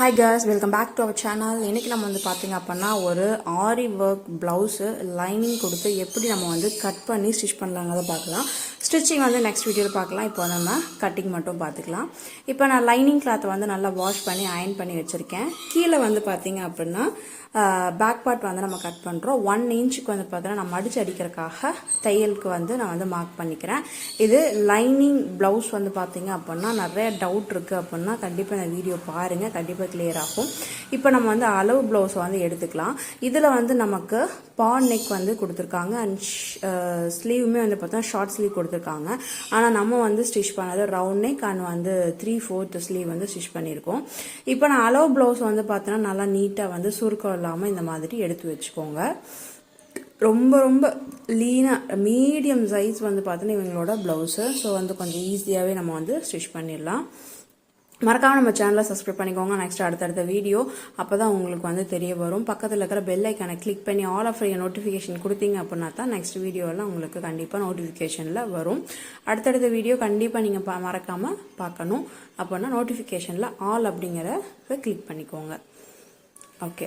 Hi girls welcome back to our channel இன்றைக்கி நம்ம வந்து பார்த்திங்க அப்படின்னா ஒரு ஆரி ஒர்க் ப்ளவுஸு லைனிங் கொடுத்து எப்படி நம்ம வந்து கட் பண்ணி ஸ்டிச் பண்ணலாங்கிறத பார்க்கலாம். ஸ்டிச்சிங் வந்து நெக்ஸ்ட் வீடியோவில் பார்க்கலாம். இப்போ நம்ம கட்டிங் மட்டும் பார்த்துக்கலாம். இப்போ நான் லைனிங் கிளாத்தை வந்து நல்லா வாஷ் பண்ணி அயன் பண்ணி வச்சுருக்கேன். கீழே வந்து பார்த்திங்க அப்படின்னா பேக் பார்ட் வந்து நம்ம கட் பண்ணுறோம் ஒன் இன்ச்சுக்கு வந்து பார்த்தீங்கன்னா நான் மடிச்சு அடிக்கிறதுக்காக தையலுக்கு வந்து நான் வந்து மார்க் பண்ணிக்கிறேன். இது லைனிங் ப்ளவுஸ் வந்து பார்த்தீங்க அப்படின்னா நிறைய டவுட் இருக்குது அப்படின்னா கண்டிப்பாக இந்த வீடியோ பாருங்கள் கண்டிப்பாக கிளியர் ஆகும். இப்போ நம்ம வந்து அளவு ப்ளவுஸை வந்து எடுத்துக்கலாம். இதில் வந்து நமக்கு பாட் நெக் வந்து கொடுத்துருக்காங்க. அண்ட் ஸ்லீவுமே வந்து பார்த்தா ஷார்ட் ஸ்லீவ் கொடுத்துருக்காங்க. ஆனால் நம்ம வந்து ஸ்டிச் பண்ணது ரவுண்ட் நெக் அண்ட் வந்து த்ரீ ஃபோர்த் ஸ்லீவ் வந்து ஸ்டிச் பண்ணியிருக்கோம். இப்போ நான் அளவு ப்ளவுஸ் வந்து பார்த்தோன்னா நல்லா நீட்டாக வந்து சுருக்கம் இல்லாமல் இந்த மாதிரி எடுத்து வச்சுக்கோங்க. ரொம்ப ரொம்ப லீனாக மீடியம் சைஸ் வந்து பார்த்தோன்னா இவங்களோட ப்ளவுஸு ஸோ வந்து கொஞ்சம் ஈஸியாகவே நம்ம வந்து ஸ்டிச் பண்ணிடலாம். மறக்காமல் நம்ம சேனலை சப்ஸ்கிரைப் பண்ணிக்கோங்க. நெக்ஸ்ட் அடுத்தடுத்த வீடியோ அப்போ தான் உங்களுக்கு வந்து தெரிய வரும். பக்கத்தில் இருக்கிற பெல் ஐக்கானை கிளிக் பண்ணி ஆல் ஆஃப் நோட்டிஃபிகேஷன் கொடுத்தீங்க அப்படின்னா தான் நெக்ஸ்ட் வீடியோலாம் உங்களுக்கு கண்டிப்பாக நோட்டிஃபிகேஷனில் வரும். அடுத்தடுத்த வீடியோ கண்டிப்பாக நீங்கள் பா மறக்காமல் பார்க்கணும். அப்படின்னா நோட்டிஃபிகேஷனில் ஆல் அப்படிங்கிறத கிளிக் பண்ணிக்கோங்க. ஓகே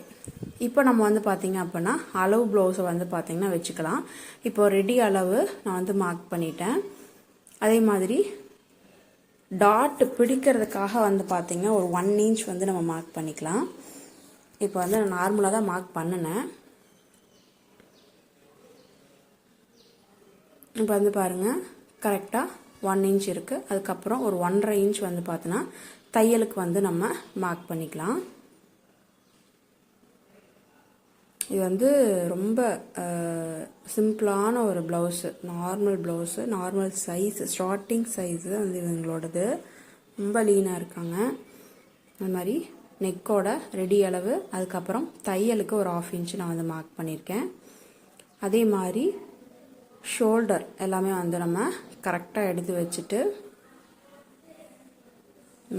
இப்போ நம்ம வந்து பார்த்தீங்க அப்படின்னா அளவு ப்ளவுஸை வந்து பார்த்தீங்கன்னா வச்சுக்கலாம். இப்போ ரெடி அளவு நான் வந்து மார்க் பண்ணிட்டேன். அதே மாதிரி டாட் பிடிக்கிறதுக்காக வந்து பார்த்தீங்கன்னா ஒரு ஒன் இன்ச் வந்து நம்ம மார்க் பண்ணிக்கலாம். இப்போ வந்து நான் நார்மலாக தான் மார்க் பண்ணினேன். இப்போ வந்து பாருங்கள் கரெக்டாக ஒன் இன்ச் இருக்குது அதுக்கப்புறம் ஒரு ஒன்றரை இன்ச் வந்து பார்த்தோன்னா தையலுக்கு வந்து நம்ம மார்க் பண்ணிக்கலாம். இது வந்து ரொம்ப சிம்பிளான ஒரு blouse. Normal blouse normal size starting size வந்து இவங்களோடது. ரொம்ப லீனாக இருக்காங்க. அந்த மாதிரி நெக்கோட ரெடி அளவு அதுக்கப்புறம் தையலுக்கு ஒரு ஆஃப் இன்ச்சு நான் வந்து மார்க் பண்ணியிருக்கேன். அதே மாதிரி ஷோல்டர் எல்லாமே வந்து நம்ம கரெக்டாக எடுத்து வச்சுட்டு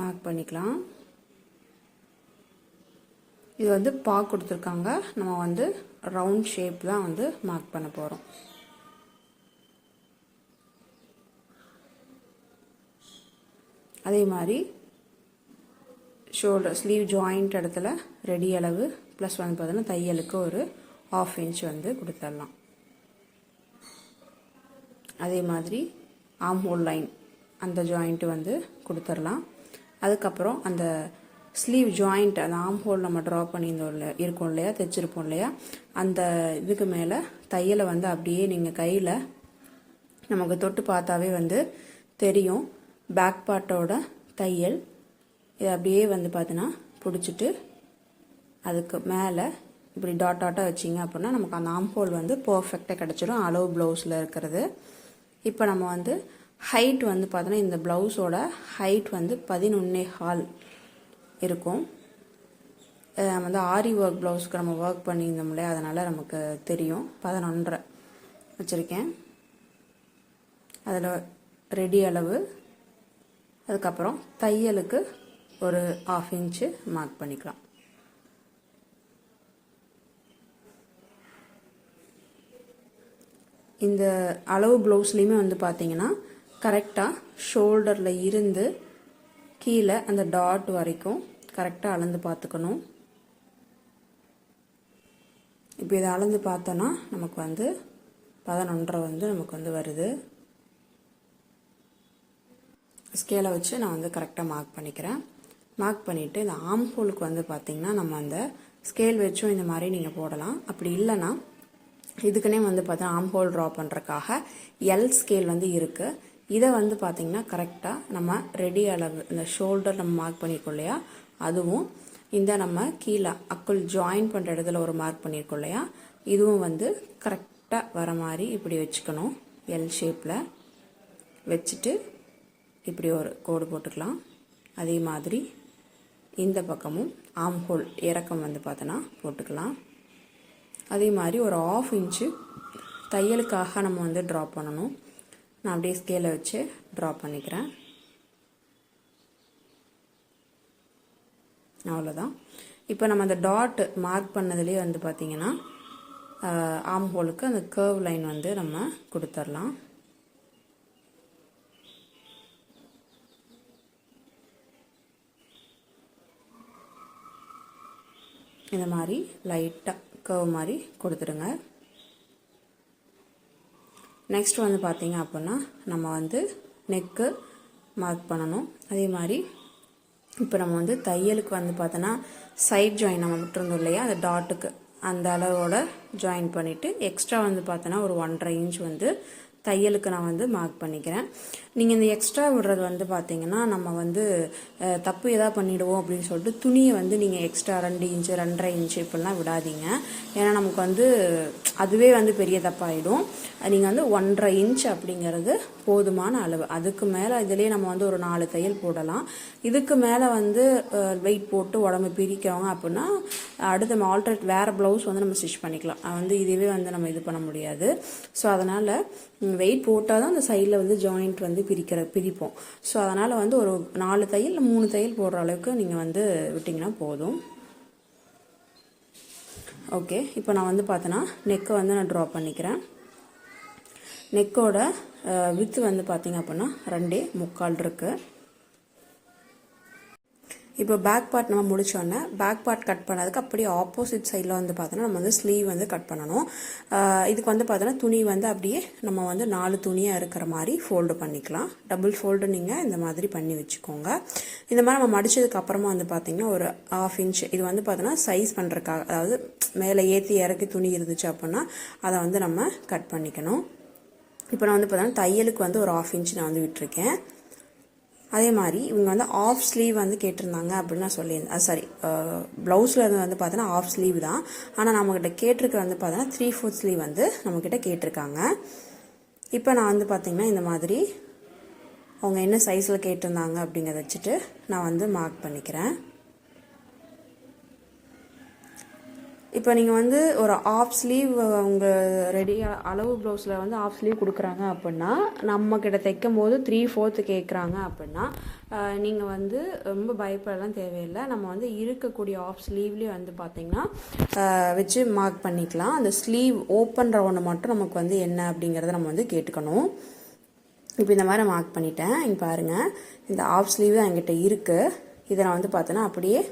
மார்க் பண்ணிக்கலாம். இது வந்து பா கொடுத்துருக்காங்க. நம்ம வந்து ரவுண்ட் ஷேப் தான் வந்து மார்க் பண்ண போகிறோம் அதே மாதிரி ஷோல்டர் ஸ்லீவ் ஜாயிண்ட் இடத்துல ரெடி அளவு ப்ளஸ் வந்து பார்த்தீங்கன்னா தையலுக்கு ஒரு ஆஃப் இன்ச் வந்து கொடுத்துடலாம். அதே மாதிரி ஆம் ஹோல் லைன் அந்த ஜாயிண்ட்டு வந்து கொடுத்துடலாம். அதுக்கப்புறம் அந்த ஸ்லீவ் ஜாயிண்ட் அந்த ஆம் ஹோல் நம்ம ட்ரா பண்ணியிருந்தோம் இல்லை இருக்கோம் இல்லையா? தைச்சிருப்போம் இல்லையா? அந்த இதுக்கு மேலே தையலை வந்து அப்படியே நீங்கள் கையில் நமக்கு தொட்டு பார்த்தாவே வந்து தெரியும். பேக் பார்ட்டோட தையல். இது அப்படியே வந்து பார்த்தீங்கன்னா பிடிச்சிட்டு அதுக்கு மேலே இப்படி டாட் டாட்டாக வச்சிங்க அப்படின்னா நமக்கு அந்த ஆம் ஹோல் வந்து பர்ஃபெக்டாக கிடச்சிடும் அளவு ப்ளவுஸில் இருக்கிறது. இப்போ நம்ம வந்து ஹைட் வந்து பார்த்தோன்னா இந்த ப்ளவுஸோட ஹைட் வந்து பதினொன்னே ஹால் இருக்கும். வந்து ஆரி ஒர்க் ப்ளவுஸ்க்கு நம்ம ஒர்க் பண்ணியிருந்தோம் இல்லையா அதனால் நமக்கு தெரியும். பதினொன்றரை வச்சுருக்கேன். அதில் ரெடி அளவு அதுக்கப்புறம் தையலுக்கு ஒரு ஆஃப் இன்ச்சு மார்க் பண்ணிக்கலாம். இந்த அளவு ப்ளவுஸ்லேயுமே வந்து பார்த்தீங்கன்னா கரெக்டாக ஷோல்டரில் இருந்து கீழே அந்த டாட் வரைக்கும் கரெக்டாக அளந்து பார்த்துக்கணும். இப்போ இதை அளந்து பார்த்தோன்னா நமக்கு வந்து பதினொன்றரை வந்து நமக்கு வந்து வருது. ஸ்கேலை வச்சு நான் வந்து கரெக்டாக மார்க் பண்ணிக்கிறேன். மார்க் பண்ணிவிட்டு இந்த ஆம் ஹோலுக்கு வந்து பார்த்திங்கன்னா நம்ம அந்த ஸ்கேல் வச்சும் இந்த மாதிரி நீங்கள் போடலாம். அப்படி இல்லைன்னா இதுக்குன்னே வந்து பார்த்தா ஆம் ஹோல் ட்ரா பண்ணுறக்காக எல் ஸ்கேல் வந்து இருக்குது இதை வந்து பார்த்திங்கன்னா கரெக்டாக நம்ம ரெடி அளவு இந்த ஷோல்டர் நம்ம மார்க் பண்ணியிருக்கோம் இல்லையா? அதுவும் இந்த நம்ம கீழே அக்குள் ஜாயின் பண்ணுற இடத்துல ஒரு மார்க் பண்ணியிருக்கோம் இல்லையா? இதுவும் வந்து கரெக்டாக வர மாதிரி இப்படி வச்சுக்கணும். எல் ஷேப்பில் வச்சுட்டு இப்படி ஒரு கோடு போட்டுக்கலாம். அதே மாதிரி இந்த பக்கமும் ஆம் ஹோல் இறக்கம் வந்து பார்த்தோன்னா போட்டுக்கலாம். அதே மாதிரி ஒரு ஆஃப் இன்ச்சு தையலுக்காக நம்ம வந்து ட்ரா பண்ணணும். நான் அப்படியே ஸ்கேலை வச்சு ட்ரா பண்ணிக்கிறேன். அவ்வளோதான் இப்போ நம்ம அந்த டாட் மார்க் பண்ணதுலேயே வந்து பார்த்திங்கன்னா ஆம் ஹோலுக்கு அந்த கேர்வ் லைன் வந்து நம்ம கொடுத்துர்லாம். இந்த மாதிரி லைட்டாக கர்வ் மாதிரி கொடுத்துருங்க. நெக்ஸ்ட் வந்து பார்த்தீங்க அப்படின்னா நம்ம வந்து நெக்கு மார்க் பண்ணணும். அதே மாதிரி இப்போ நம்ம வந்து தையலுக்கு வந்து பார்த்தோன்னா சைட் ஜாயின் நம்ம விட்டுருந்தோம் இல்லையா? அந்த டாட்டுக்கு அந்த அளவோட ஜாயின் பண்ணிவிட்டு எக்ஸ்ட்ரா வந்து பார்த்தோன்னா ஒரு ஒன்றரை இன்ச் வந்து தையலுக்கு நான் வந்து மார்க் பண்ணிக்கிறேன். நீங்கள் இந்த எக்ஸ்ட்ரா விடுறது வந்து பார்த்தீங்கன்னா நம்ம வந்து தப்பு எதாவது பண்ணிவிடுவோம் அப்படின்னு சொல்லிட்டு துணியை வந்து நீங்கள் எக்ஸ்ட்ரா ரெண்டு இன்ச்சு ரெண்டரை இன்ச்சு இப்படிலாம் விடாதீங்க. ஏன்னா நமக்கு வந்து அதுவே வந்து பெரிய தப்பாயிடும். நீங்கள் வந்து ஒன்றரை இன்ச் அப்படிங்கிறது போதுமான அளவு. அதுக்கு மேலே இதுலேயே நம்ம வந்து ஒரு நாலு தையல் போடலாம். இதுக்கு மேலே வந்து வெயிட் போட்டு உடம்பு பிரிக்கிறவங்க அப்படின்னா அடுத்து நம்ம ஆல்ட்ரேட் வேறு ப்ளவுஸ் வந்து நம்ம ஸ்டிச் பண்ணிக்கலாம். வந்து இதுவே வந்து நம்ம இது பண்ண முடியாது. ஸோ அதனால் வெயிட் போட்டால் தான் அந்த சைடில் வந்து ஜாயிண்ட் வந்து பிரிக்கிற பிரிப்போம். ஸோ அதனால் வந்து ஒரு நாலு தையல் மூணு தையல் போடுற அளவுக்கு நீங்கள் வந்து விட்டிங்கன்னா போதும். ஓகே இப்போ நான் வந்து பார்த்தேன்னா நெக்கை வந்து நான் ட்ரா பண்ணிக்கிறேன். நெக்கோட வித்து வந்து பார்த்தீங்க அப்படின்னா ரெண்டே முக்கால் இருக்குது இப்போ பேக் பார்ட் நம்ம முடிச்சோடனே பேக் பார்ட் கட் பண்ணதுக்கு அப்படியே ஆப்போசிட் சைடில் வந்து பார்த்தோன்னா நம்ம வந்து ஸ்லீவ் வந்து கட் பண்ணணும். இதுக்கு வந்து பார்த்தோன்னா துணி வந்து அப்படியே நம்ம வந்து நாலு துணியாக இருக்கிற மாதிரி ஃபோல்டு பண்ணிக்கலாம். டபுள் ஃபோல்டு நீங்கள் இந்த மாதிரி பண்ணி வச்சுக்கோங்க. இந்த மாதிரி நம்ம மடிச்சதுக்கு அப்புறமா வந்து பார்த்தீங்கன்னா ஒரு ஆஃப் இன்ச் இது வந்து பார்த்தோன்னா சைஸ் பண்ணுறதுக்காக அதாவது மேலே ஏற்றி இறக்கி துணி இருந்துச்சு அப்படின்னா அதை வந்து நம்ம கட் பண்ணிக்கணும். இப்போ நான் வந்து பார்த்தோன்னா தையலுக்கு வந்து ஒரு ஆஃப் இன்ச் நான் வந்து விட்டுருக்கேன். அதே மாதிரி இவங்க வந்து ஆஃப் ஸ்லீவ் வந்து கேட்டிருந்தாங்க அப்படின்னு நான் சொல்லியிருந்தேன் சாரி ப்ளவுஸில் இருந்து வந்து பார்த்தோன்னா ஆஃப் ஸ்லீவ் தான். ஆனால் நம்மக்கிட்ட கேட்டிருக்க வந்து பார்த்தோன்னா த்ரீ ஃபோர்த் ஸ்லீவ் வந்து நம்மக்கிட்ட கேட்டிருக்காங்க. இப்போ நான் வந்து பார்த்தீங்கன்னா இந்த மாதிரி அவங்க என்ன சைஸில் கேட்டிருந்தாங்க அப்படிங்கிறத வச்சுட்டு நான் வந்து மார்க் பண்ணிக்கிறேன். இப்போ நீங்கள் வந்து ஒரு ஆஃப் ஸ்லீவ் அவங்க ரெடி அளவு ப்ளவுஸில் வந்து ஆஃப் ஸ்லீவ் கொடுக்குறாங்க அப்படின்னா நம்ம கிட்ட தைக்கும் போது த்ரீ ஃபோர்த்து கேட்குறாங்க அப்படின்னா நீங்கள் வந்து ரொம்ப பயப்படலாம் தேவையில்லை. நம்ம வந்து இருக்கக்கூடிய ஆஃப் ஸ்லீவ்லேயே வந்து பார்த்தீங்கன்னா வச்சு மார்க் பண்ணிக்கலாம். அந்த ஸ்லீவ் ஓப்பன் ரவுண்டு மட்டும் நமக்கு வந்து என்ன அப்படிங்கிறத நம்ம வந்து கேட்டுக்கணும். இப்போ இந்த மாதிரி மார்க் பண்ணிட்டேன். இங்கே பாருங்கள் இந்த ஆஃப் ஸ்லீவ் தான் என்கிட்ட இருக்குது இதை நான் வந்து பார்த்தோன்னா அப்படியே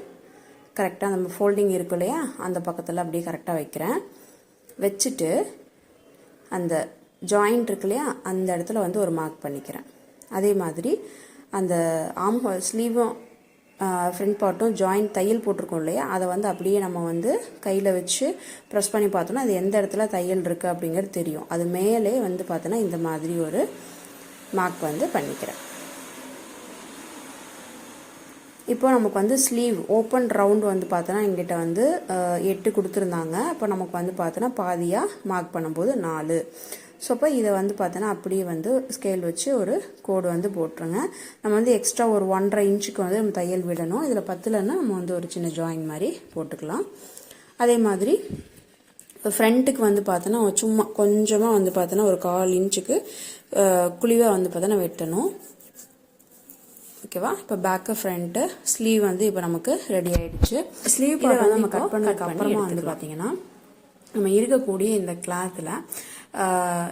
கரெக்டாக நம்ம ஃபோல்டிங் இருக்கும் இல்லையா? அந்த பக்கத்தில் அப்படியே கரெக்டாக வைக்கிறேன். வச்சுட்டு அந்த ஜாயிண்ட் இருக்கு இல்லையா? அந்த இடத்துல வந்து ஒரு மார்க் பண்ணிக்கிறேன். அதே மாதிரி அந்த ஆம் ஸ்லீவும் ஃப்ரண்ட் பார்ட்டும் ஜாயிண்ட் தையல் போட்டிருக்கோம் இல்லையா? அதை வந்து அப்படியே நம்ம வந்து கையில் வச்சு ப்ரெஸ் பண்ணி பார்த்தோன்னா அது எந்த இடத்துல தையல் இருக்குது அப்படிங்கிறது தெரியும். அது மேலே வந்து பார்த்தோன்னா இந்த மாதிரி ஒரு மார்க் வந்து பண்ணிக்கிறேன். இப்போ நமக்கு வந்து ஸ்லீவ் ஓப்பன் ரவுண்ட் வந்து பார்த்தோன்னா எங்கிட்ட வந்து எட்டு கொடுத்துருந்தாங்க. இப்போ நமக்கு வந்து பார்த்தோன்னா பாதியாக மார்க் பண்ணும்போது நாலு. ஸோ அப்போ இதை வந்து பார்த்தோன்னா அப்படியே வந்து ஸ்கேல் வச்சு ஒரு கோடு வந்து போட்டுருங்க. நம்ம வந்து எக்ஸ்ட்ரா ஒரு ஒன்றரை இன்ச்சுக்கு வந்து நம்ம தையல் விடணும். இதில் பத்துலன்னா நம்ம வந்து ஒரு சின்ன ஜாயின் மாதிரி போட்டுக்கலாம். அதே மாதிரி ஃப்ரண்ட்டுக்கு வந்து பார்த்தோன்னா சும்மா கொஞ்சமாக வந்து பார்த்தோன்னா ஒரு கால் இன்ச்சுக்கு குழிவாக வந்து பார்த்தோன்னா வெட்டணும். ஓகேவா? இப்போ பேக்கு ஃப்ரண்ட்டு ஸ்லீவ் வந்து இப்போ நமக்கு ரெடி ஆயிடுச்சு. ஸ்லீவ் பார்ட் வந்து நம்ம கட் பண்ணதுக்கு அப்புறமா வந்து பார்த்தீங்கன்னா நம்ம இருக்கக்கூடிய இந்த கிளாத்தில்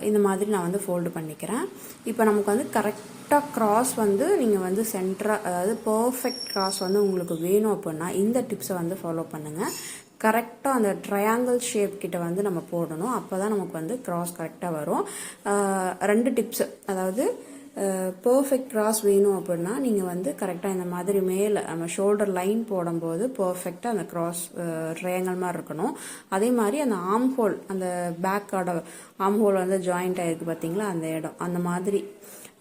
இந்த மாதிரி நான் வந்து ஃபோல்டு பண்ணிக்கிறேன். இப்போ நமக்கு வந்து கரெக்டாக கிராஸ் வந்து நீங்கள் வந்து சென்டராக அதாவது பர்ஃபெக்ட் கிராஸ் வந்து உங்களுக்கு வேணும் அப்படின்னா இந்த டிப்ஸை வந்து ஃபாலோ பண்ணுங்கள் கரெக்டாக அந்த ட்ரையாங்கிள் ஷேப் கிட்ட வந்து நம்ம போடணும். அப்போ தான் நமக்கு வந்து கிராஸ் கரெக்டாக வரும். ரெண்டு டிப்ஸ் அதாவது பர்ஃபெக்ட் கிராஸ் வேணும் அப்படின்னா நீங்கள் வந்து கரெக்டாக இந்த மாதிரி மேலே நம்ம ஷோல்டர் லைன் போடும்போது பர்ஃபெக்டாக அந்த கிராஸ் ட்ரையாங்கல் மாதிரி இருக்கணும். அதே மாதிரி அந்த ஆம் ஹோல் அந்த பேக்கோட ஆம் ஹோல் வந்து ஜாயிண்ட் ஆகிருக்கு பார்த்தீங்களா? அந்த இடம். அந்த மாதிரி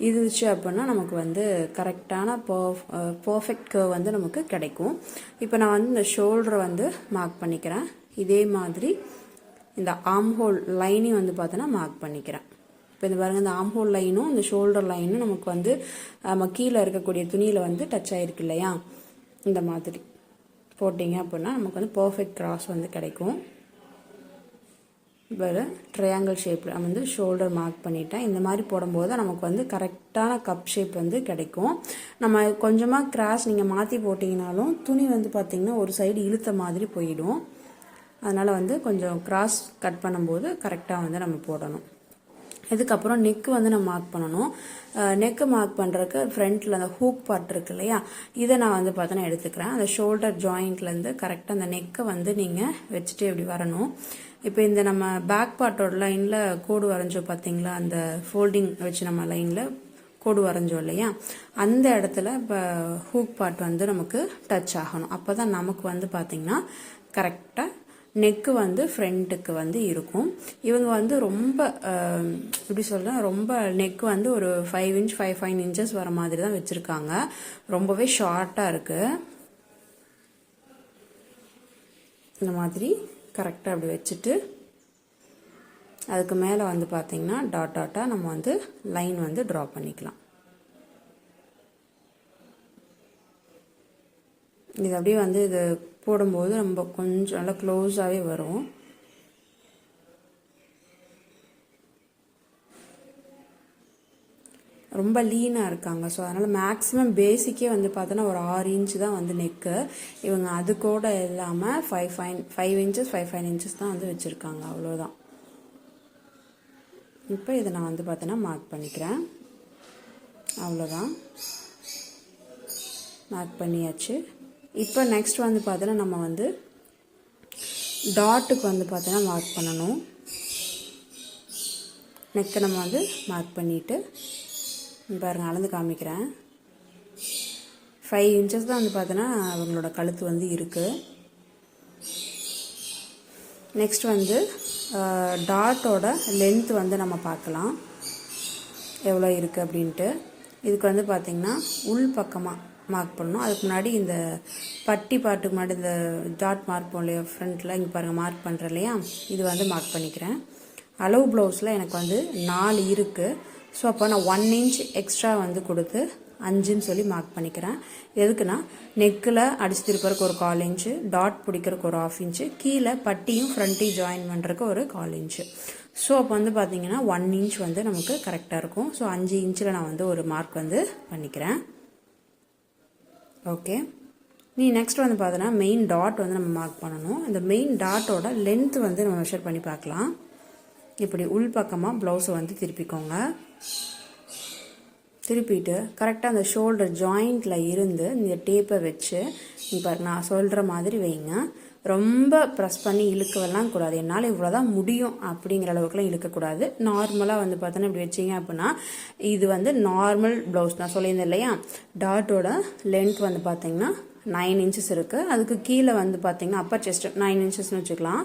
இருந்துச்சு அப்படின்னா நமக்கு வந்து கரெக்டான பர் பர்ஃபெக்ட் கர்வ் வந்து நமக்கு கிடைக்கும். இப்போ நான் வந்து இந்த ஷோல்டரை வந்து மார்க் பண்ணிக்கிறேன். இதே மாதிரி இந்த ஆம் ஹோல் லைனையும் வந்து பார்த்தோன்னா மார்க் பண்ணிக்கிறேன். இப்போ இந்த பாருங்கள் இந்த ஆம்ஹோல் லைனும் இந்த ஷோல்டர் லைனும் நமக்கு வந்து நம்ம கீழே இருக்கக்கூடிய துணியில் வந்து டச் ஆகிருக்கு இல்லையா? இந்த மாதிரி. போட்டிங்க அப்படின்னா நமக்கு வந்து பர்ஃபெக்ட் கிராஸ் வந்து கிடைக்கும். வேறு ட்ரையாங்கிள் ஷேப்பில் வந்து ஷோல்டர் மார்க் பண்ணிட்டேன் இந்த மாதிரி போடும்போது தான் நமக்கு வந்து கரெக்டான கப் ஷேப் வந்து கிடைக்கும். நம்ம கொஞ்சமாக கிராஸ் நீங்கள் மாற்றி போட்டிங்கனாலும் துணி வந்து பார்த்திங்கன்னா ஒரு சைடு இழுத்த மாதிரி போயிடும். அதனால் வந்து கொஞ்சம் கிராஸ் கட் பண்ணும்போது கரெக்டாக வந்து நம்ம போடணும். இதுக்கப்புறம் நெக்கு வந்து நம்ம மார்க் பண்ணணும். நெக்கு மார்க் பண்ணுறதுக்கு ஃப்ரண்ட்டில் அந்த ஹூக் பார்ட் இருக்கு இல்லையா? இதை நான் வந்து பார்த்தோன்னா எடுத்துக்கிறேன். அந்த ஷோல்டர் ஜாயிண்ட்லேருந்து கரெக்டாக அந்த நெக்கை வந்து நீங்கள் வச்சுட்டு இப்படி வரணும். இப்போ இந்த நம்ம பேக் பார்ட்டோட லைனில் கோடு வரைஞ்சோம் பார்த்தீங்களா? அந்த ஃபோல்டிங் வச்சு நம்ம லைனில் கோடு வரைஞ்சோம் இல்லையா? அந்த இடத்துல இப்போ ஹூக் பார்ட் வந்து நமக்கு டச் ஆகணும். அப்போ தான் நமக்கு வந்து பார்த்திங்கன்னா கரெக்டாக நெக்கு வந்து ஃப்ரண்ட்டுக்கு வந்து இருக்கும். இவங்க வந்து ரொம்ப எப்படி சொல்ல ரொம்ப நெக் வந்து ஒரு five inch five five inches வர மாதிரி தான் வச்சுருக்காங்க. ரொம்பவே ஷார்ட்டாக இருக்குது இந்த மாதிரி கரெக்டாக அப்படி வச்சுட்டு அதுக்கு மேலே வந்து பார்த்தீங்கன்னா டாட் டாட்டாக நம்ம வந்து லைன் வந்து ட்ரா பண்ணிக்கலாம். இது அப்படியே வந்து இது போடும்போது ரொம்ப கொஞ்சம் நல்லா க்ளோஸாகவே வரும். ரொம்ப லீனாக இருக்காங்க. ஸோ அதனால் மேக்ஸிமம் பேசிக்கே வந்து பார்த்தோன்னா ஒரு ஆறு இன்ச்சு தான் வந்து நெக்கு இவங்க அது கூட இல்லாமல் five five five inches five five inches தான் வந்து வச்சுருக்காங்க. அவ்வளோதான் இப்போ இதை நான் வந்து பார்த்தோன்னா மார்க் பண்ணிக்கிறேன். அவ்வளோதான் மார்க் பண்ணியாச்சு. இப்போ நெக்ஸ்ட் வந்து பார்த்தோன்னா நம்ம வந்து டாட்டுக்கு வந்து பார்த்தோன்னா மார்க் பண்ணணும். நெக்கை நம்ம வந்து மார்க் பண்ணிவிட்டு பாருங்கள் அளந்து காமிக்கிறேன். ஃபைவ் இன்ச்சஸ் தான் வந்து பார்த்தோன்னா அவங்களோட கழுத்து வந்து இருக்குது நெக்ஸ்ட் வந்து டாட்டோட லென்த் வந்து நம்ம பார்க்கலாம். எவ்வளோ இருக்குது அப்படின்ட்டு. இதுக்கு வந்து பார்த்திங்கன்னா உள் பக்கமாக மார்க் பண்ணணும். அதுக்கு முன்னாடி இந்த பட்டி பாட்டுக்கு முன்னாடி இந்த டாட் மார்க் பண்ண இல்லையா ஃப்ரண்ட்டில் இங்கே பாருங்கள் மார்க் பண்ணுறேன் இல்லையா? இது வந்து மார்க் பண்ணிக்கிறேன். அளவு ப்ளவுஸில் எனக்கு வந்து நாலு இருக்குது ஸோ அப்போ நான் ஒன் இன்ச் எக்ஸ்ட்ரா வந்து கொடுத்து அஞ்சுன்னு சொல்லி மார்க் பண்ணிக்கிறேன். எதுக்குன்னா நெக்கில் அடிச்சு திருப்பறக்கு ஒரு கால் இன்ச்சு டாட் பிடிக்கிறதுக்கு ஒரு ஆஃப் இன்ச்சு கீழே பட்டியும் ஃப்ரண்ட்டையும் ஜாயின் பண்ணுறதுக்கு ஒரு கால் இன்ச்சு ஸோ அப்போ வந்து பார்த்தீங்கன்னா ஒன் இன்ச் வந்து நமக்கு கரெக்டாக இருக்கும். ஸோ அஞ்சு இன்ச்சில் நான் வந்து ஒரு மார்க் வந்து பண்ணிக்கிறேன். ஓகே நீ நெக்ஸ்ட் வந்து பார்த்தோன்னா மெயின் டாட் வந்து நம்ம மார்க் பண்ணணும். இந்த மெயின் டாட்டோட லென்த் வந்து நம்ம மெஷர் பண்ணி பார்க்கலாம். இப்படி உள் பக்கமாக ப்ளவுஸை வந்து திருப்பிக்கோங்க. திருப்பிட்டு கரெக்டாக அந்த ஷோல்டர் ஜாயிண்டில் இருந்து இந்த டேப்பை வச்சு இப்போ நான் சொல்கிற மாதிரி வைங்க. ரொம்ப ப்ரெஸ் பண்ணி இழுக்கவெல்லாம் கூடாது. என்னால் இவ்வளோ தான் முடியும் அப்படிங்கிற அளவுக்குலாம் இழுக்கக்கூடாது. நார்மலாக வந்து பார்த்தோன்னா இப்படி வச்சிங்க அப்படின்னா இது வந்து நார்மல் ப்ளவுஸ் நான் சொல்லியிருந்தேன் இல்லையா? டாட்டோட லென்த் வந்து பார்த்தீங்கன்னா நைன் இன்ச்சஸ் இருக்குது அதுக்கு கீழே வந்து பார்த்தீங்கன்னா அப்பர் செஸ்ட் நைன் இன்ச்சஸ்னு வச்சுக்கலாம்.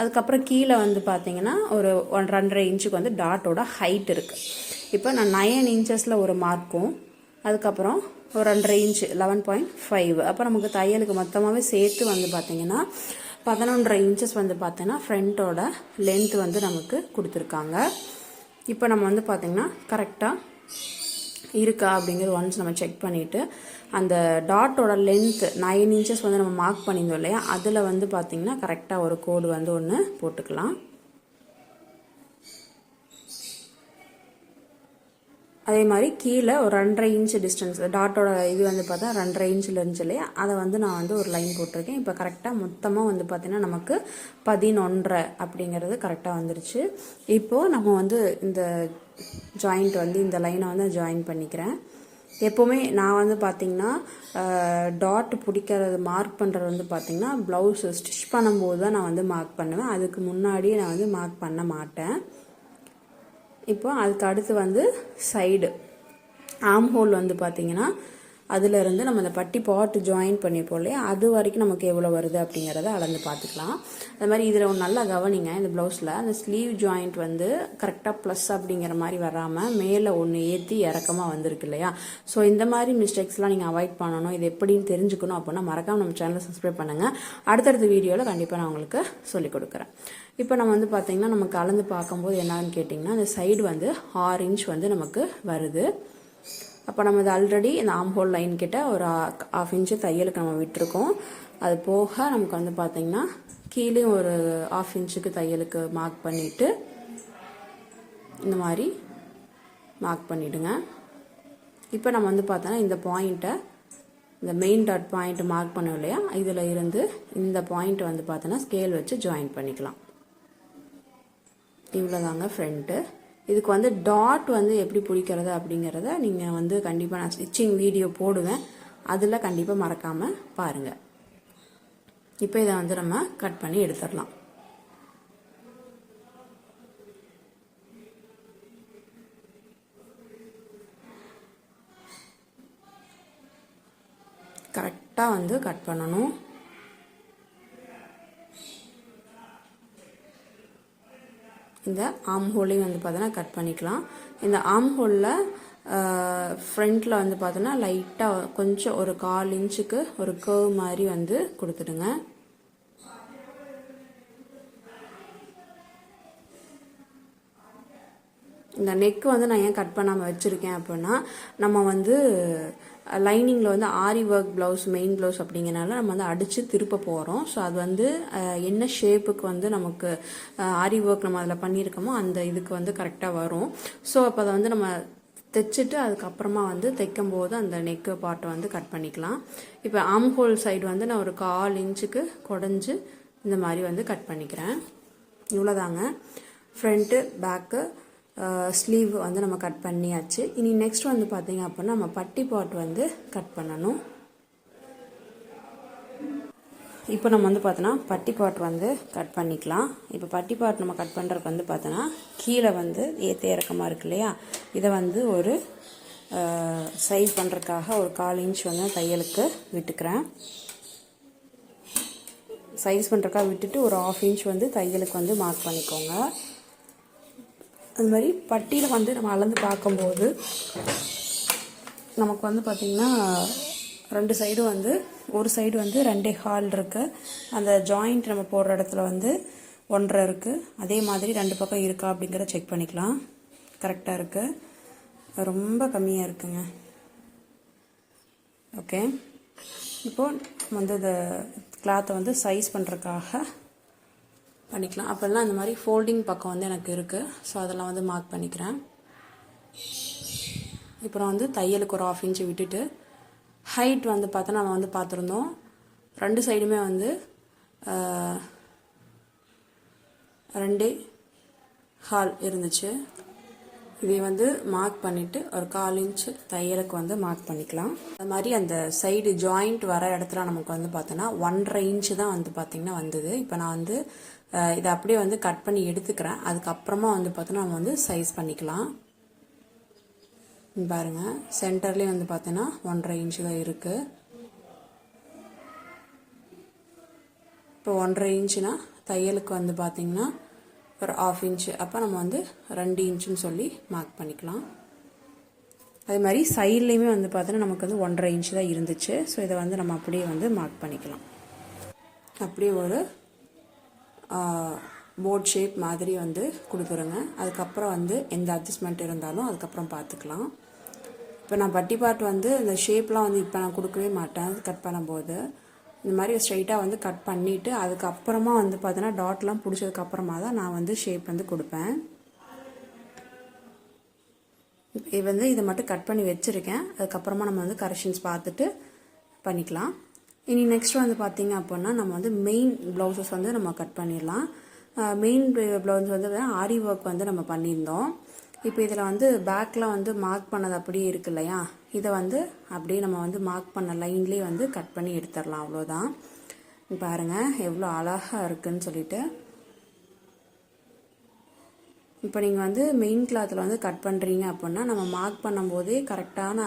அதுக்கப்புறம் கீழே வந்து பார்த்தீங்கன்னா ஒரு ஒன் ரெண்டரை இன்ச்சுக்கு வந்து டாட்டோட ஹைட் இருக்குது இப்போ நான் நைன் இன்ச்சஸில் ஒரு மார்க்கும் அதுக்கப்புறம் ஒரு ரெண்டரை இன்ச்சு லெவன் பாயிண்ட் ஃபைவ் அப்போ நமக்கு தையலுக்கு மொத்தமாகவே சேர்த்து வந்து பார்த்தீங்கன்னா பதினொன்றரை இன்ச்சஸ் வந்து பார்த்தீங்கன்னா ஃப்ரண்ட்டோட லென்த் வந்து நமக்கு கொடுத்துருக்காங்க. இப்போ நம்ம வந்து பார்த்தீங்கன்னா கரெக்டாக இருக்கா அப்படிங்கிறது ஒன்ஸ் நம்ம செக் பண்ணிவிட்டு அந்த டாட்டோட லென்த் நைன் இன்ச்சஸ் வந்து நம்ம மார்க் பண்ணியிருந்தோம் இல்லையா? அதில் வந்து பார்த்திங்கன்னா கரெக்டாக ஒரு கோடு வந்து ஒன்று போட்டுக்கலாம். அதே மாதிரி கீழே ஒரு ரெண்டரை இன்ச் டிஸ்டன்ஸ் டாட்டோட இது வந்து பார்த்தா ரெண்டரை இன்ச்சில் இருந்துச்சு இல்லையா? அதை வந்து நான் வந்து ஒரு லைன் போட்டிருக்கேன். இப்போ கரெக்டாக மொத்தமாக வந்து பார்த்திங்கன்னா நமக்கு பதினொன்றரை அப்படிங்கிறது கரெக்டாக வந்துருச்சு. இப்போது நம்ம வந்து இந்த ஜாயிண்ட் வந்து இந்த லைனை வந்து ஜாயின் பண்ணிக்கிறேன். எப்போவுமே நான் வந்து பார்த்திங்கன்னா டாட் பிடிக்கிறது மார்க் பண்ணுறது வந்து பார்த்திங்கன்னா ப்ளவுஸ் ஸ்டிச் பண்ணும்போது தான் நான் வந்து மார்க் பண்ணுவேன். அதுக்கு முன்னாடியே நான் வந்து மார்க் பண்ண மாட்டேன். இப்போ அதுக்கு அடுத்து வந்து சைடு ஆம் ஹோல் வந்து பார்த்தீங்கன்னா அதிலிருந்து நம்ம அந்த பட்டி பாட்டு ஜாயின் பண்ணிப்போம் இல்லையா? அது வரைக்கும் நமக்கு எவ்வளோ வருது அப்படிங்கிறத அளந்து பார்த்துக்கலாம். அது மாதிரி இதில் ஒன்று நல்லா கவனிங்க இந்த ப்ளவுஸில் அந்த ஸ்லீவ் ஜாயிண்ட் வந்து கரெக்டாக ப்ளஸ் அப்படிங்கிற மாதிரி வராமல் மேலே ஒன்று ஏற்றி இறக்கமாக வந்திருக்கு இல்லையா? ஸோ இந்த மாதிரி மிஸ்டேக்ஸ்லாம் நீங்கள் அவாய்ட் பண்ணணும். இது எப்படின்னு தெரிஞ்சுக்கணும் அப்படின்னா மறக்காமல் நம்ம சேனலை சப்ஸ்கிரைப் பண்ணுங்கள் அடுத்தடுத்த வீடியோவில் கண்டிப்பாக நான் உங்களுக்கு சொல்லிக் கொடுக்குறேன். இப்போ நம்ம வந்து பார்த்தீங்கன்னா நம்ம கலந்து பார்க்கும்போது என்னன்னு கேட்டிங்கன்னா அந்த சைடு வந்து ஆறு இன்ச் வந்து நமக்கு வருது. அப்போ நம்ம இது ஆல்ரெடி இந்த ஆம் ஹோல் லைன் கிட்ட ஒரு ஆஃப் இன்ச்சு தையலுக்கு நம்ம விட்டுருக்கோம். அது போக நமக்கு வந்து பார்த்தீங்கன்னா கீழே ஒரு ஆஃப் இன்ச்சுக்கு தையலுக்கு மார்க் பண்ணிவிட்டு இந்த மாதிரி மார்க் பண்ணிவிடுங்க இப்போ நம்ம வந்து பார்த்தோன்னா இந்த பாயிண்ட்டை இந்த மெயின் டாட் பாயிண்ட் மார்க் பண்ணோம் இல்லையா? இதில் இருந்து இந்த பாயிண்ட் வந்து பார்த்தோன்னா ஸ்கேல் வச்சு ஜாயின் பண்ணிக்கலாம். இவ்வளோதாங்க ஃப்ரண்ட்டு இதுக்கு வந்து டாட் வந்து எப்படி பிடிக்கிறது அப்படிங்கிறத நீங்கள் வந்து கண்டிப்பாக நான் ஸ்டிச்சிங் வீடியோ போடுவேன். அதில் கண்டிப்பாக மறக்காமல் பாருங்கள் இப்போ இதை வந்து நம்ம கட் பண்ணி எடுத்துடலாம். கரெக்டாக வந்து கட் பண்ணணும். இந்த ஆம் ஹோலையும் வந்து பார்த்தோன்னா கட் பண்ணிக்கலாம். இந்த ஆம் ஹோலில் ஃப்ரண்ட்டில் வந்து பார்த்தோன்னா லைட்டாக கொஞ்சம் ஒரு கால் இன்ச்சுக்கு ஒரு கர்வ் மாதிரி வந்து கொடுத்துடுங்க. இந்த நெக் வந்து நான் ஏன் கட் பண்ணாமல் வச்சுருக்கேன் அப்படின்னா நம்ம வந்து லைனிங்கில் வந்து aari work blouse main blouse அப்படிங்கிறனால நம்ம வந்து அடித்து திருப்ப போகிறோம் ஸோ அது வந்து என்ன ஷேப்புக்கு வந்து நமக்கு ஆரி ஒர்க் நம்ம அதில் பண்ணியிருக்கோமோ அந்த இதுக்கு வந்து கரெக்டாக வரும். ஸோ அப்போ அதை வந்து நம்ம தைச்சிட்டு அதுக்கப்புறமா வந்து தைக்கும் போது அந்த நெக்கு பார்ட்டை வந்து கட் பண்ணிக்கலாம். இப்போ ஆம் ஹோல் சைடு வந்து நான் ஒரு கால் இன்ச்சுக்கு குடஞ்சி இந்த மாதிரி வந்து கட் பண்ணிக்கிறேன். இவ்வளோதாங்க ஃப்ரண்ட்டு பேக்கு ஸ்லீவ் வந்து நம்ம கட் பண்ணியாச்சு. இனி நெக்ஸ்ட் வந்து பார்த்தீங்க அப்படின்னா நம்ம பட்டி பாட் வந்து கட் பண்ணணும். இப்போ நம்ம வந்து பார்த்தோன்னா பட்டி பாட் வந்து கட் பண்ணிக்கலாம். இப்போ பட்டி பாட் நம்ம கட் பண்ணுறதுக்கு வந்து பார்த்தோன்னா கீழே வந்து ஏற்ற இறக்கமாக இருக்கு இல்லையா? இதை வந்து ஒரு சைஸ் பண்ணுறதுக்காக ஒரு கால் இன்ச் வந்து தையலுக்கு விட்டுக்கிறேன். சைஸ் பண்ணுறதுக்காக விட்டுட்டு ஒரு ஆஃப் இன்ச் வந்து தையலுக்கு வந்து மார்க் பண்ணிக்கோங்க. அது மாதிரி பட்டியில் வந்து நம்ம அளந்து பார்க்கும்போது நமக்கு வந்து பார்த்திங்கன்னா ரெண்டு சைடும் வந்து ஒரு சைடு வந்து ரெண்டே ஹால் இருக்குது அந்த ஜாயிண்ட் நம்ம போடுற இடத்துல வந்து ஒன்றரை இருக்குது அதே மாதிரி ரெண்டு பக்கம் இருக்கா அப்படிங்கிறத செக் பண்ணிக்கலாம். கரெக்டாக இருக்குது ரொம்ப கம்மியாக இருக்குங்க. ஓகே இப்போது வந்து இந்த கிளாத்தை வந்து சைஸ் பண்ணுறதுக்காக பண்ணிக்கலாம். அப்போல்லாம் இந்த மாதிரி ஃபோல்டிங் பக்கம் வந்து எனக்கு இருக்குது ஸோ அதெல்லாம் வந்து மார்க் பண்ணிக்கிறேன். இப்போ வந்து தையலுக்கு ஒரு ஆஃப் இன்ச்சு விட்டுட்டு ஹைட் வந்து பார்த்தா நம்ம வந்து பார்த்துருந்தோம். ரெண்டு சைடுமே வந்து ரெண்டே ஹால் இருந்துச்சு. இதை வந்து மார்க் பண்ணிவிட்டு ஒரு கால் இன்ச் தையலுக்கு வந்து மார்க் பண்ணிக்கலாம். அது மாதிரி அந்த சைடு ஜாயிண்ட் வர இடத்துல நமக்கு வந்து பார்த்தோன்னா ஒன்றரை இன்ச்சு தான் வந்து பார்த்திங்கன்னா வந்தது. இப்போ நான் வந்து இதை அப்படியே வந்து கட் பண்ணி எடுத்துக்கிறேன். அதுக்கப்புறமா வந்து பார்த்தோன்னா நம்ம வந்து சைஸ் பண்ணிக்கலாம். பாருங்கள் சென்டர்லேயும் சென்டர்லேயே வந்து பார்த்தோன்னா ஒன்றரை இன்ச்சு தான் இருக்குது இப்போ ஒன்றரை இன்ச்சுனா தையலுக்கு வந்து பார்த்திங்கன்னா ஒரு ஆஃப் இன்ச்சு அப்போ நம்ம வந்து ரெண்டு இன்ச்சுன்னு சொல்லி மார்க் பண்ணிக்கலாம். அதே மாதிரி சைட்லேயுமே வந்து பார்த்தோன்னா நமக்கு வந்து ஒன்றரை இன்ச்சு தான் இருந்துச்சு. ஸோ இதை வந்து நம்ம அப்படியே வந்து மார்க் பண்ணிக்கலாம். அப்படியே ஒரு போர்ட் ஷேப் மாதிரி வந்து கொடுத்துருங்க. அதுக்கப்புறம் வந்து எந்த அட்ஜஸ்ட்மெண்ட் இருந்தாலும் அதுக்கப்புறம் பார்த்துக்கலாம். இப்போ நான் பட்டி பார்ட் வந்து இந்த ஷேப்லாம் வந்து இப்போ நான் கொடுக்கவே மாட்டேன். கட் பண்ணும்போது. இந்த மாதிரி ஸ்ட்ரைட்டாக வந்து கட் பண்ணிவிட்டு அதுக்கப்புறமா வந்து பார்த்தீங்கன்னா டாட்லாம் பிடிச்சதுக்கப்புறமா தான் நான் வந்து ஷேப் வந்து கொடுப்பேன். இது வந்து இதை மட்டும் கட் பண்ணி வச்சுருக்கேன். அதுக்கப்புறமா நம்ம வந்து கரெக்ஷன்ஸ் பார்த்துட்டு பண்ணிக்கலாம். இனி நெக்ஸ்ட் வந்து பார்த்தீங்க அப்படின்னா நம்ம வந்து மெயின் ப்ளவுசஸ் வந்து நம்ம கட் பண்ணிடலாம். மெயின் ப்ளவுஸ் வந்து ஆரி ஒர்க் வந்து நம்ம பண்ணியிருந்தோம். இப்போ இதில் வந்து பேக்கில் வந்து மார்க் பண்ணது அப்படியே இருக்கு இல்லையா? இதை வந்து அப்படியே நம்ம வந்து மார்க் பண்ண லைன்லேயே வந்து கட் பண்ணி எடுத்துடலாம் அவ்வளோதான் பாருங்கள் எவ்வளோ அழகாக இருக்குன்னு சொல்லிட்டு. இப்போ நீங்கள் வந்து மெயின் கிளாத்தில் வந்து கட் பண்ணுறீங்க அப்படின்னா நம்ம மார்க் பண்ணும்போதே கரெக்டான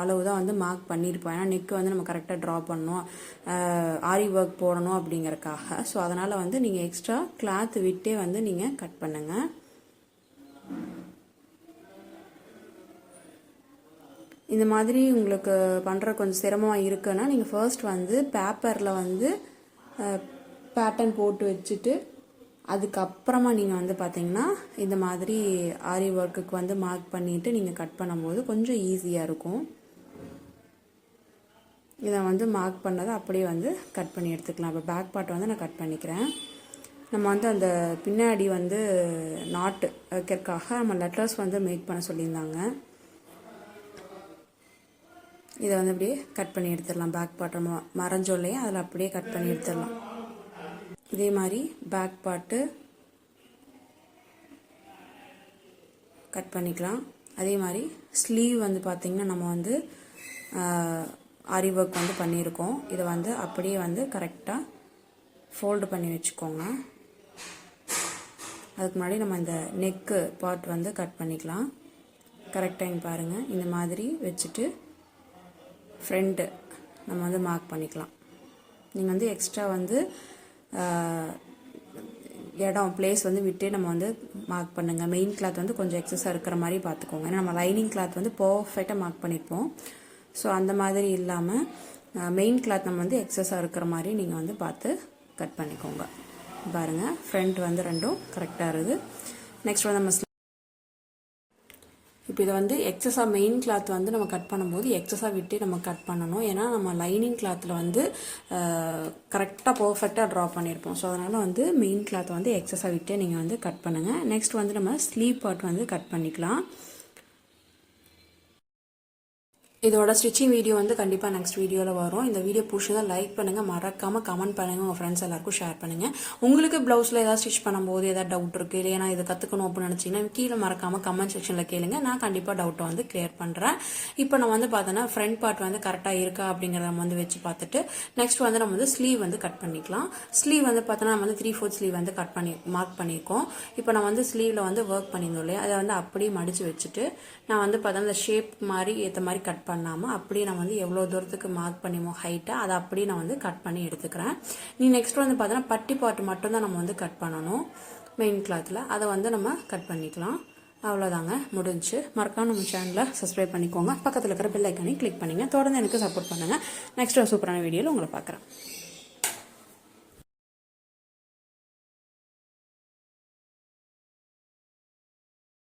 அளவு தான் வந்து மார்க் பண்ணியிருப்போம். ஏன்னா நெக் வந்து நம்ம கரெக்டாக ட்ரா பண்ணணும். ஆரி ஒர்க் போடணும் அப்படிங்கறக்காக ஸோ அதனால் வந்து நீங்கள் எக்ஸ்ட்ரா கிளாத் விட்டே வந்து நீங்கள் கட் பண்ணுங்கள் இந்த மாதிரி உங்களுக்கு பண்ணுற கொஞ்சம் சிரமமாக இருக்குன்னா நீங்கள் ஃபர்ஸ்ட் வந்து பேப்பரில் வந்து பேட்டர்ன் போட்டு வச்சுட்டு அதுக்கப்புறமா நீங்கள் வந்து பார்த்தீங்கன்னா இந்த மாதிரி ஆரி ஒர்க்குக்கு வந்து மார்க் பண்ணிவிட்டு நீங்கள் கட் பண்ணும்போது கொஞ்சம் ஈஸியாக இருக்கும். இதை வந்து மார்க் பண்ணதை அப்படியே வந்து கட் பண்ணி எடுத்துக்கலாம். இப்போ பேக் பார்ட் வந்து நான் கட் பண்ணிக்கிறேன். நம்ம வந்து அந்த பின்னாடி வந்து நாட்டு வைக்கிறதுக்காக நம்ம லெட்டர்ஸ் வந்து மேக் பண்ண சொல்லியிருந்தாங்க. இதை வந்து அப்படியே கட் பண்ணி எடுத்துடலாம். பேக் பார்ட் நம்ம மறைஞ்சோம் அதில் அப்படியே கட் பண்ணி எடுத்துடலாம். இதே மாதிரி பேக் பார்ட்டு கட் பண்ணிக்கலாம். அதே மாதிரி ஸ்லீவ் வந்து பார்த்திங்கன்னா நம்ம வந்து ஆரி ஒர்க் வந்து பண்ணியிருக்கோம். இதை வந்து அப்படியே வந்து கரெக்டாக ஃபோல்டு பண்ணி வச்சுக்கோங்க. அதுக்கு முன்னாடி நம்ம இந்த நெக்கு பார்ட் வந்து கட் பண்ணிக்கலாம். கரெக்டாக இங்கே பாருங்கள் இந்த மாதிரி வச்சுட்டு ஃப்ரண்ட்டு நம்ம வந்து மார்க் பண்ணிக்கலாம். நீங்கள் வந்து எக்ஸ்ட்ரா வந்து இடம் பிளேஸ் வந்து விட்டு நம்ம வந்து மார்க் பண்ணுங்கள் மெயின் கிளாத் வந்து கொஞ்சம் எக்ஸஸாக இருக்கிற மாதிரி பார்த்துக்கோங்க. ஏன்னா நம்ம லைனிங் கிளாத் வந்து பர்ஃபெக்டாக மார்க் பண்ணியிருப்போம். ஸோ அந்த மாதிரி இல்லாமல் மெயின் கிளாத் நம்ம வந்து எக்ஸஸாக இருக்கிற மாதிரி நீங்கள் வந்து பார்த்து கட் பண்ணிக்கோங்க. பாருங்கள் ஃப்ரண்ட் வந்து ரெண்டும் கரெக்டாக இருக்குது. நெக்ஸ்ட் வந்து நம்ம இப்போ இதை வந்து எக்ஸஸாக மெயின் கிளாத் வந்து நம்ம கட் பண்ணும்போது எக்ஸஸாக விட்டு நம்ம கட் பண்ணணும். ஏன்னா நம்ம லைனிங் கிளாத்தில் வந்து கரெக்டாக பர்ஃபெக்டாக ட்ரா பண்ணியிருப்போம் ஸோ அதனால் வந்து மெயின் கிளாத் வந்து எக்ஸஸாக விட்டு நீங்கள் வந்து கட் பண்ணுங்கள் நெக்ஸ்ட் வந்து நம்ம ஸ்லீவ் பார்ட் வந்து கட் பண்ணிக்கலாம். இதோட ஸ்டிச்சிங் வீடியோ வந்து கண்டிப்பாக நெக்ஸ்ட் வீடியோவில் வரும். இந்த வீடியோ பிடிச்சதா லைக் பண்ணுங்கள் மறக்காமல் கமெண்ட் பண்ணுங்கள் உங்கள் ஃப்ரெண்ட்ஸ் எல்லாருக்கும் ஷேர் பண்ணுங்கள் உங்களுக்கு ப்ளவுஸில் ஏதாவது ஸ்டிச் பண்ணும்போது ஏதாவது டவுட் இருக்குது இல்லையா? நான் இதை கற்றுக்கணும் அப்படின்னு நினச்சிங்கன்னா கீழே மறக்காமல் கமெண்ட் செக்ஷனில் கேளுங்க. நான் கண்டிப்பாக டவுட்டை வந்து கிளியர் பண்ணுறேன் இப்போ நான் வந்து பார்த்தோன்னா ஃப்ரண்ட் பார்ட் வந்து கரெக்டாக இருக்கா அப்படிங்கிறத நம்ம வந்து வச்சு பார்த்துட்டு நெக்ஸ்ட் வந்து நம்ம வந்து ஸ்லீவ் வந்து கட் பண்ணிக்கலாம். ஸ்லீவ் வந்து பார்த்தோன்னா நம்ம வந்து த்ரீ ஃபோர்த் ஸ்லீவ் வந்து கட் பண்ணி மார்க் பண்ணியிருக்கோம். இப்போ நான் வந்து ஸ்லீவில் வந்து ஒர்க் பண்ணியிருந்தோம் இல்லையா? அதை வந்து அப்படியே மடித்து வச்சுட்டு நான் வந்து பார்த்தோன்னா அந்த ஷேப் மாதிரி ஏற்ற மாதிரி கட் பண்ணாமல் அப்படியே நான் வந்து எவ்வளோ தூரத்துக்கு மார்க் பண்ணிமோ ஹைட்டாக அதை அப்படியே நான் வந்து கட் பண்ணி எடுத்துக்கிறேன். நீ நெக்ஸ்ட் வந்து பார்த்தோன்னா பட்டி பாட்டு மட்டும்தான் நம்ம வந்து கட் பண்ணணும். மெயின் கிளாத்தில் அதை வந்து நம்ம கட் பண்ணிக்கலாம். அவ்வளோதாங்க முடிஞ்சு. மறக்காம நம்ம சேனலை சப்ஸ்கிரைப் பண்ணிக்கோங்க. பக்கத்தில் இருக்கிற பெல் ஐக்கானையும் கிளிக் பண்ணிங்க. தொடர்ந்து எனக்கு சப்போர்ட் பண்ணுங்கள் நெக்ஸ்ட் சூப்பரான வீடியோவில் உங்களை பார்க்குறேன்.